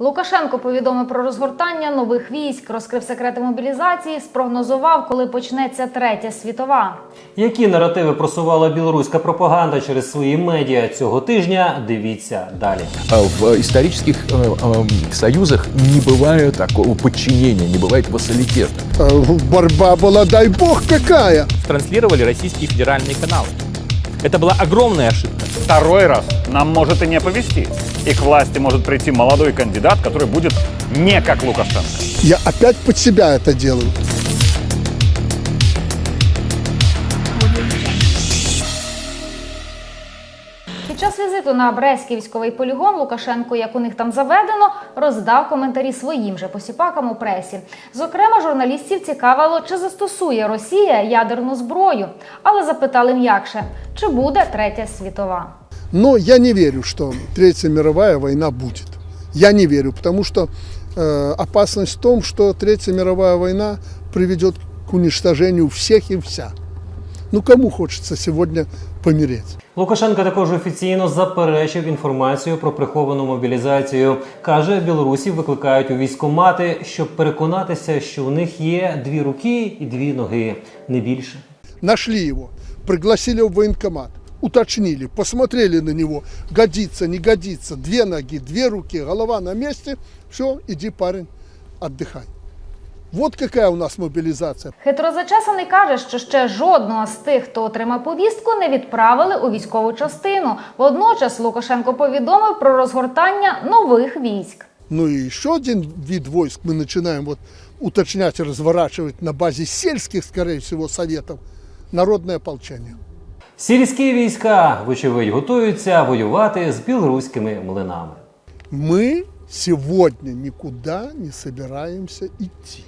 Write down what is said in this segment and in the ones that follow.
Лукашенко повідомив про розгортання нових військ, розкрив секрети мобілізації, спрогнозував, коли почнеться третя світова. Які наративи просувала білоруська пропаганда через свої медіа цього тижня? Дивіться далі. А В исторических э, э, союзах не бывает такого подчинения, не бывает вассалитета. Э, Борьба была, дай бог, какая. транслировали российские федеральные каналы. Это была огромная ошибка. Второй раз нам может и не повезти. И к власти может прийти молодой кандидат, который будет не как Лукашенко. Я опять под себя это делаю. Під візиту на Брестський військовий полігон Лукашенко, як у них там заведено, роздав коментарі своїм же посіпакам у пресі. Зокрема, журналістів цікавило, чи застосує Росія ядерну зброю, але запитали м'якше, чи буде третя світова. Но я не верю, что Третья мировая война будет. Я не верю, потому что э, опасность в том, что Третья мировая война приведет к уничтожению всех и вся. Ну кому хочется сегодня помереть? Лукашенко також офіційно заперечив інформацію про приховану мобілізацію. каже, білорусів викликають у військкомати, щоб переконатися, що у них є дві руки і дві ноги, не більше. Нашли его, пригласили в военкомат, уточнили, посмотрели на него, годится, не годится, две ноги, две руки, голова на месте, все, иди, парень, отдыхай. Вот какая у нас мобилизация. Хитрозачесаний каже, що ще жодного з тих, хто отримав повістку, не відправили у військову частину. Водночас Лукашенко повідомив про розгортання нових військ. Ну и еще один вид войск мы начинаем вот уточнять и разворачивать на базе сельских, скорее всего, советов. Народное ополчение. Сільські війська, вочевидь, готуються воювати з білоруськими млинами. Мы сегодня никуда не собираемся идти.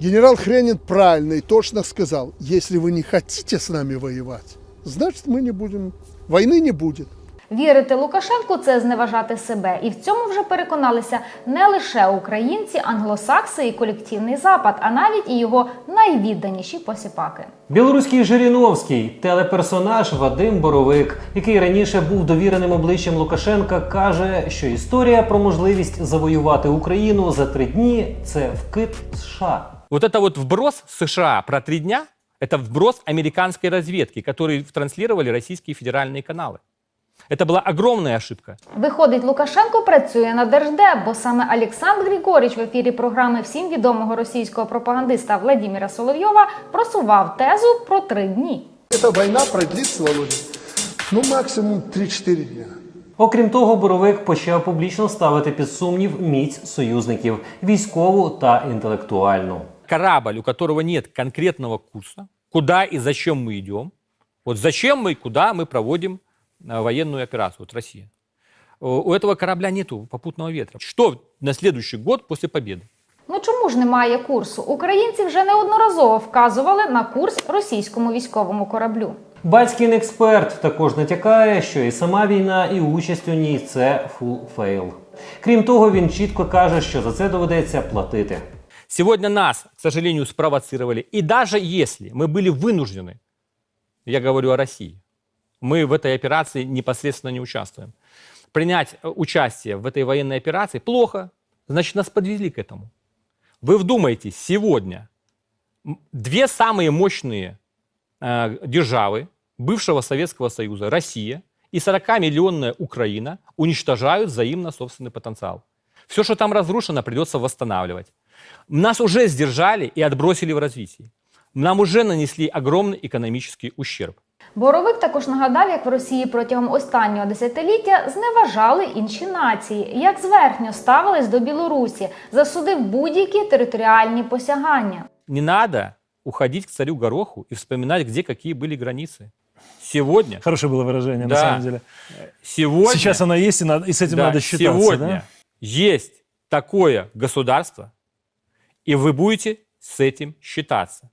Генерал Хренин правильно и точно сказал, если вы не хотите с нами воевать, значит мы не будем, войны не будет. Вірити Лукашенку це зневажати себе, і в цьому вже переконалися не лише українці, англосакси і колективний запад, а навіть і його найвідданіші посіпаки. Білоруський Жириновський, телеперсонаж Вадим Боровик, який раніше був довіреним обличчям Лукашенка, каже, що історія про можливість завоювати Україну за три дні це вкид США. Вот это вот вброс США про три дня, это вброс американской разведки, который транслировали российские федеральные каналы. Это была огромная ошибка. Виходить, Лукашенко працює на Держдеп, бо саме Олександр Григоріч в ефірі програми всім відомого російського пропагандиста Владимира Соловйова просував тезу про три дні. Эта война продлится, Володя, ну максимум 3-4 дня. Окрім того, Боровик почав публічно ставити під сумнів міць союзників військову та інтелектуальну. Корабль, у которого нет конкретного курса, куда и зачем мы идем, вот зачем мы, куда мы проводим э, военную операцию, вот Россия. О, У этого корабля нету попутного ветра. Что на следующий год после победы? Ну чому ж немає курсу? Українці вже неодноразово вказували на курс російському військовому кораблю. Батькін експерт також натякає, що і сама війна, і участь у ній це фул фейл. Крім того, він чітко каже, що за це доведеться платити. Сегодня нас, к сожалению, спровоцировали. И даже если мы были вынуждены, я говорю о России, мы в этой операции непосредственно не участвуем. Принять э, участие в этой военной операции плохо, значит, нас подвели к этому. Вы вдумайтесь, сегодня две самые мощные э, державы бывшего Советского Союза, Россия и 40-миллионная Украина, уничтожают взаимно собственный потенциал. Все, что там разрушено, придется восстанавливать. Нас уже сдержали и отбросили в развитии. Нам уже нанесли огромный экономический ущерб. Боровик також нагадав, як в Росії протягом останнього десятиліття зневажали інші нації, як зверхньо ставились до Білорусі, засудив будь-які територіальні посягання. Не надо уходить к царю Гороху и вспоминать, где какие были границы. Сегодня, Хорошее было выражение, Да. на самом деле. сегодня, Сейчас оно есть, и, надо- и с этим да, надо считаться. сегодня да? есть такое государство, и вы будете с этим считаться.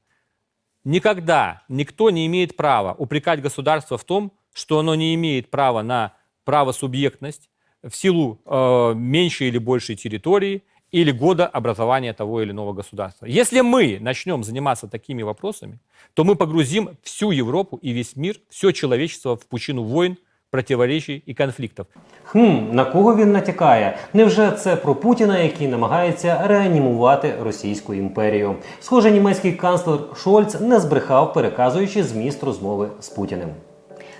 Никогда никто не имеет права упрекать государство в том, что оно не имеет права на правосубъектность в силу э, меньшей или большей территории или года образования того или иного государства. Если мы начнем заниматься такими вопросами, то мы погрузим всю Европу и весь мир, все человечество в пучину войн, противоречий и конфликтов. Хм, на кого він натякає? Невже це про Путіна, який намагається реанімувати Російську імперію? Схоже, німецький канцлер Шольц не збрехав, переказуючи зміст розмови з Путіним.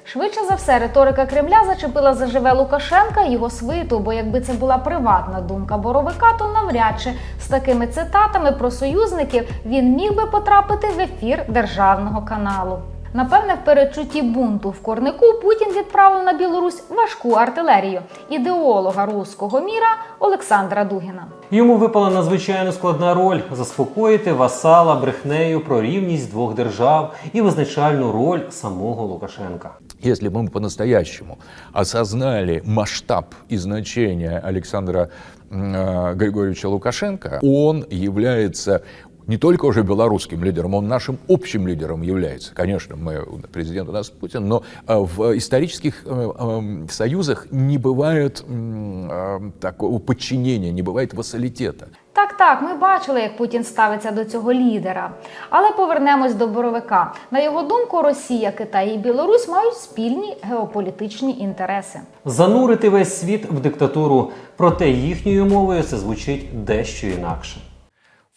Швидше за все, риторика Кремля зачепила заживе Лукашенка і його свиту. Бо якби це була приватна думка боровика, то навряд чи з такими цитатами про союзників він міг би потрапити в ефір державного каналу. Напевне, в передчутті бунту в Корнику Путін відправив на Білорусь важку артилерію ідеолога руського міра Олександра Дугіна. Йому випала надзвичайно складна роль заспокоїти васала брехнею про рівність двох держав і визначальну роль самого Лукашенка. Если бы мы по-настоящему осознали масштаб и значение Александра м, э, Григорьевича Лукашенко, он является не только уже белорусским лидером, он нашим общим лидером является. Конечно, мы, президент у нас Путин, но э, в исторических э, э, союзах не бывает м, э, такого подчинения, не бывает вассалитета. Так, так, ми бачили, як Путін ставиться до цього лідера. Але повернемось до Боровика. На його думку, Росія, Китай і Білорусь мають спільні геополітичні інтереси. Занурити весь світ в диктатуру, проте їхньою мовою це звучить дещо інакше.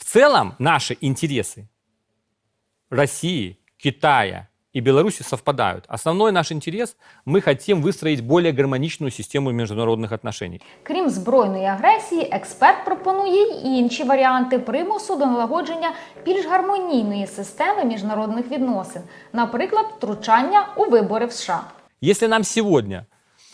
В целом наши интересы России, Китая и Беларуси совпадают. Основной наш интерес – мы хотим выстроить более гармоничную систему международных отношений. Крім збройної агресії, експерт пропонує й інші варіанти примусу до налагодження більш гармонійної системи міжнародних відносин, наприклад, втручання у вибори в США. Если нам сегодня,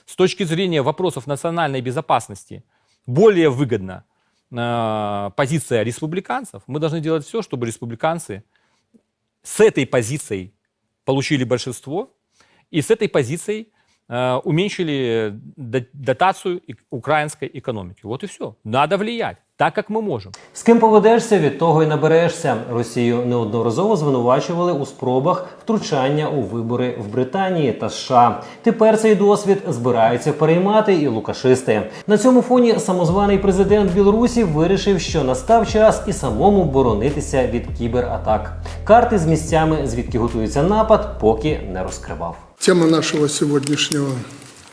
с точки зрения вопросов национальной безопасности, более выгодна э, позиция республиканцев, мы должны делать все, чтобы республиканцы с этой позицией получили большинство и с этой позицией э, уменьшили до- дотацию украинской экономики. Вот и все. Надо влиять так, как мы можем. З ким поведешся, від того й наберешся. Росію неодноразово звинувачували у спробах втручання у вибори в Британії та США. Тепер цей досвід збираються переймати і лукашисти. На цьому фоні самозваний президент Білорусі вирішив, що настав час і самому боронитися від кібератак. Карти з місцями, звідки готується напад, поки не розкривав. Тема нашего сегодняшнего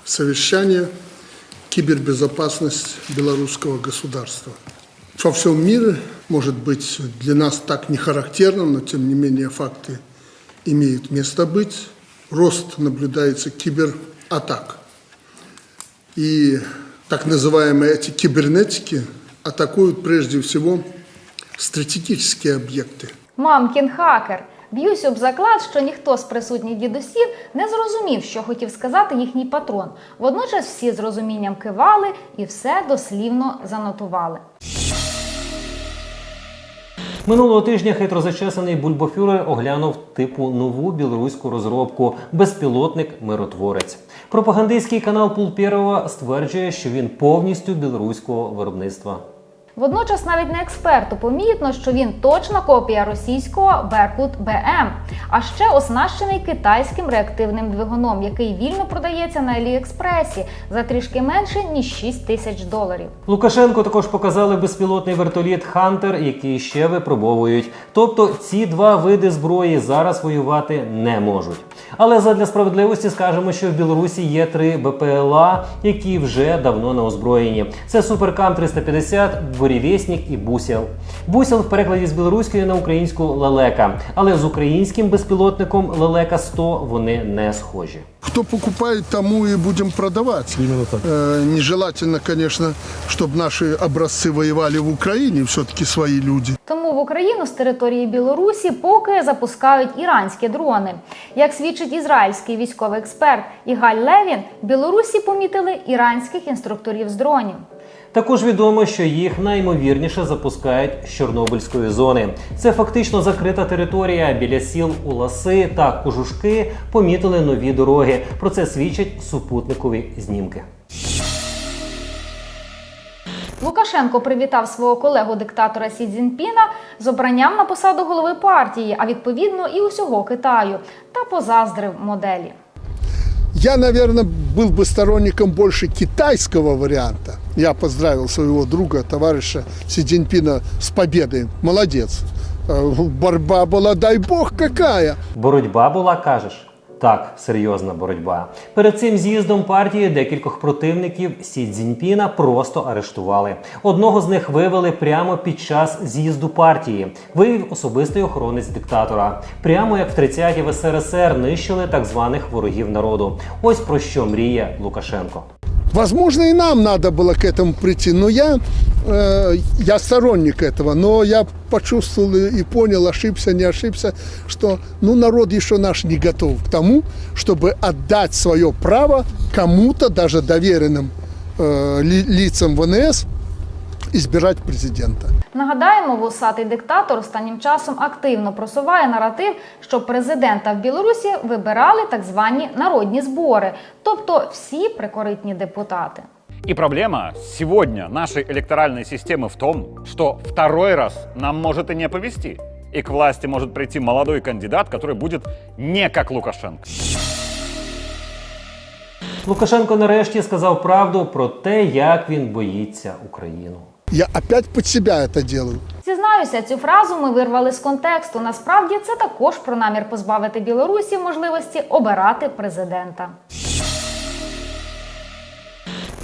совещания – кибербезопасность белорусского государства. Во всем мире, может быть, для нас так не характерно, но тем не менее факты имеют место быть. Рост наблюдается кибератак. И так называемые эти кибернетики атакуют прежде всего стратегические объекты – Мамкін хакер. Б'юсь об заклад, що ніхто з присутніх дідусів не зрозумів, що хотів сказати їхній патрон. Водночас всі з розумінням кивали і все дослівно занотували. Минулого тижня хитро зачесаний бульбофюрер оглянув типу нову білоруську розробку безпілотник миротворець. Пропагандистський канал Пулпєрова стверджує, що він повністю білоруського виробництва. Водночас навіть не експерту помітно, що він точна копія російського Беркут БМ, а ще оснащений китайським реактивним двигуном, який вільно продається на Аліекспресі за трішки менше ніж 6 тисяч доларів. Лукашенко також показали безпілотний вертоліт Хантер, який ще випробовують. Тобто ці два види зброї зараз воювати не можуть. Але задля справедливості скажемо, що в Білорусі є три БПЛА, які вже давно на озброєнні. Це Суперкам 350, Бурєвєснік і Бусел. Бусел в перекладі з білоруської на українську лелека, але з українським безпілотником лелека 100 вони не схожі. Кто покупает, тому и будем продавать. Именно так. Э, Нежелательно, конечно, чтобы наши образцы воевали в Украине, все-таки свои люди. Тому в Україну з території Білорусі поки запускають іранські дрони. Як свідчить ізраїльський військовий експерт Ігаль Левін, в Білорусі помітили іранських інструкторів з дронів. Також відомо, що їх наймовірніше запускають з Чорнобильської зони. Це фактично закрита територія. Біля сіл Уласи та Кожушки помітили нові дороги. Про це свідчать супутникові знімки. Лукашенко привітав свого колегу диктатора Сі Цзіньпіна з обранням на посаду голови партії, а відповідно і усього Китаю, та позаздрив моделі. Я, наверное, был бы сторонником больше китайского варианта. Я поздравил своего друга, товарища Си Цзиньпина с победой. Молодец. Э, Борьба была, дай бог, какая. Боротьба була, кажеш. Так, серйозна боротьба. Перед цим з'їздом партії декількох противників Сі Цзіньпіна просто арештували. Одного з них вивели прямо під час з'їзду партії. Вивів особистий охоронець диктатора. Прямо як в 30-ті в СРСР нищили так званих ворогів народу. Ось про що мріє Лукашенко. Возможно, и нам надо было к этому прийти, но я, э, я сторонник этого, но я почувствовал и и понял, ошибся, не ошибся, что ну, народ еще наш не готов к тому, чтобы отдать свое право кому-то, даже доверенным э, ли- лицам ВНС, избирать президента. Нагадаємо, вусатий диктатор останнім часом активно просуває наратив, що президента в Білорусі вибирали так звані народні збори, тобто всі прикоритні депутати. И проблема сегодня нашей электоральной системы в том, что второй раз нам может и не повезти. И к власти может прийти молодой кандидат, который будет не как Лукашенко. Лукашенко нарешті сказав правду про те, як він боїться Україну. Я опять под себя это делаю. Зізнаюся, цю фразу ми вирвали з контексту. Насправді це також про намір позбавити Білорусі можливості обирати президента.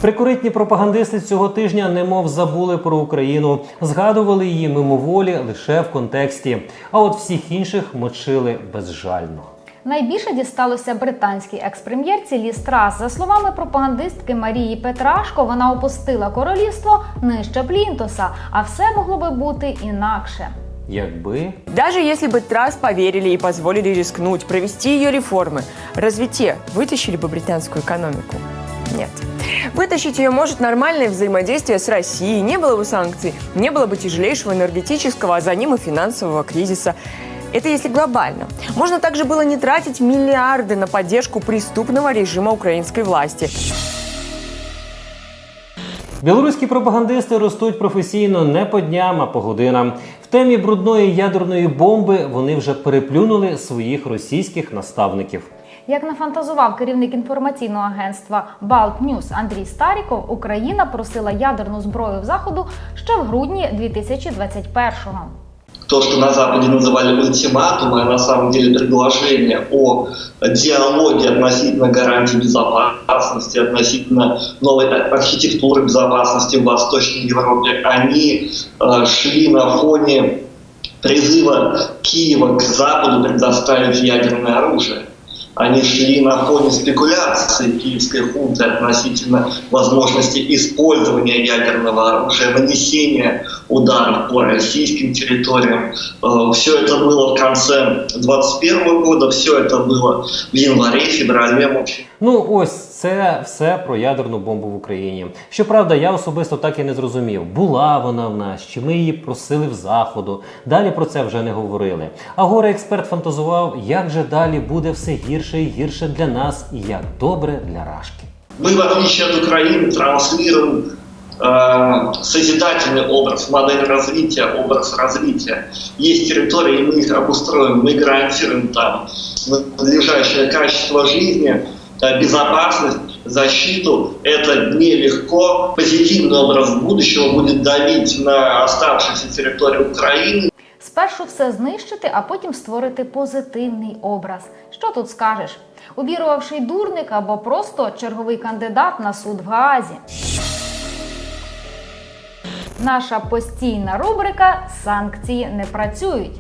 Прикоритні пропагандисти цього тижня немов забули про Україну, згадували її мимоволі лише в контексті. А от всіх інших мочили безжально. Найбільше дісталося британській екс-прем'єрці Лі Страс. За словами пропагандистки Марії Петрашко, вона опустила королівство нижче Плінтоса, а все могло би бути інакше. Якби Даже если бы Трас поверили и позволили рискнуть, провести ее реформы, разве те вытащили бы британскую экономику? Нет. Вытащить ее может нормальное взаимодействие с Россией, не было бы санкций, не было бы тяжелейшего энергетического, а за ним и финансового кризиса. Это если глобально. Можно также было не тратить миллиарды на поддержку преступного режима украинской власти. білоруські пропагандисти ростуть професійно не по дням, а по годинам. В темі брудної ядерної бомби вони вже переплюнули своїх російських наставників. Як нафантазував керівник інформаційного агентства Балт Ньюс Андрій Старіков, Україна просила ядерну зброю в заходу ще в грудні 2021-го. То, что на Западе называли ультиматумы, а на самом деле предложение о диалоге относительно гарантий безопасности, относительно новой архитектуры безопасности в Восточной Европе, они э, шли на фоне призыва Киева к Западу предоставить ядерное оружие. Они шли на фоне спекуляции киевской хунты относительно возможности использования ядерного оружия, нанесения ударов по российским территориям. Все это было в конце 2021 года, все это было в январе, феврале. В общем, Ну, ось це все про ядерну бомбу в Україні. Щоправда, я особисто так і не зрозумів, була вона в нас, чи ми її просили в заходу. Далі про це вже не говорили. А горе експерт фантазував, як же далі буде все гірше і гірше для нас, і як добре для Рашки. мы, в отличие от Украины, транслируем э, созидательный образ, модель развития, образ развития. Есть территории, и мы их обустроим, мы гарантируем там надлежащее качество жизни, э, безопасность, защиту. Это нелегко. Позитивный образ будущего будет давить на оставшиеся территории Украины, Спершу все знищити, а потім створити позитивний образ. Що тут скажеш? Увірувавший дурник або просто черговий кандидат на суд в Гаазі. Наша постійна рубрика Санкції не працюють.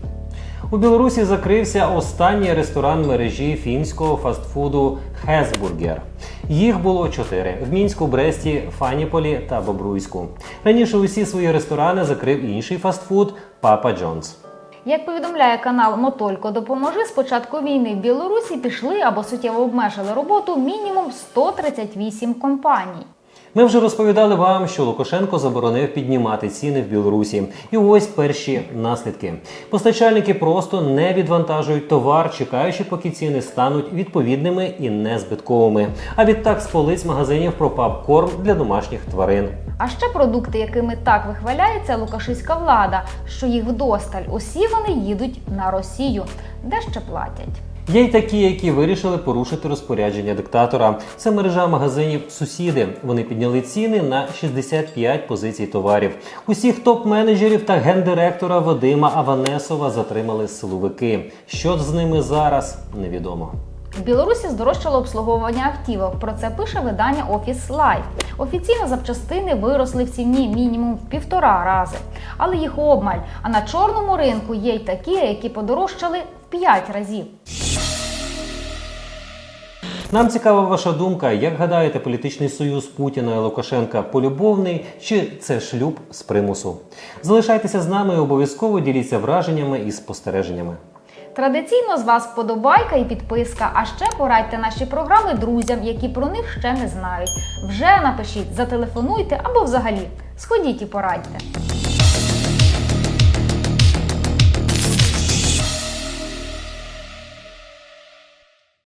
У Білорусі закрився останній ресторан мережі фінського фастфуду Хесбургер. Їх було чотири в мінську, Бресті, Фаніполі та Бобруйську. Раніше усі свої ресторани закрив інший фастфуд Папа Джонс. Як повідомляє канал Мотолько Допоможи, з початку війни в Білорусі пішли або суттєво обмежили роботу мінімум 138 компаній. Ми вже розповідали вам, що Лукашенко заборонив піднімати ціни в Білорусі. І ось перші наслідки. Постачальники просто не відвантажують товар, чекаючи, поки ціни стануть відповідними і незбитковими. А відтак з полиць магазинів пропав корм для домашніх тварин. А ще продукти, якими так вихваляється лукашиська влада, що їх вдосталь, усі вони їдуть на Росію, де ще платять. Є й такі, які вирішили порушити розпорядження диктатора. Це мережа магазинів Сусіди. Вони підняли ціни на 65 позицій товарів. Усіх топ-менеджерів та гендиректора Вадима Аванесова затримали силовики. Що з ними зараз, невідомо. В Білорусі здорожчало обслуговування автівок. Про це пише видання Office Life. Офіційно запчастини виросли в ціні мінімум в півтора рази, але їх обмаль. А на чорному ринку є й такі, які подорожчали п'ять разів. Нам цікава ваша думка. Як гадаєте, політичний союз Путіна і Лукашенка полюбовний чи це шлюб з примусу? Залишайтеся з нами і обов'язково діліться враженнями і спостереженнями. Традиційно з вас вподобайка і підписка. А ще порадьте наші програми друзям, які про них ще не знають. Вже напишіть, зателефонуйте або взагалі сходіть і порадьте.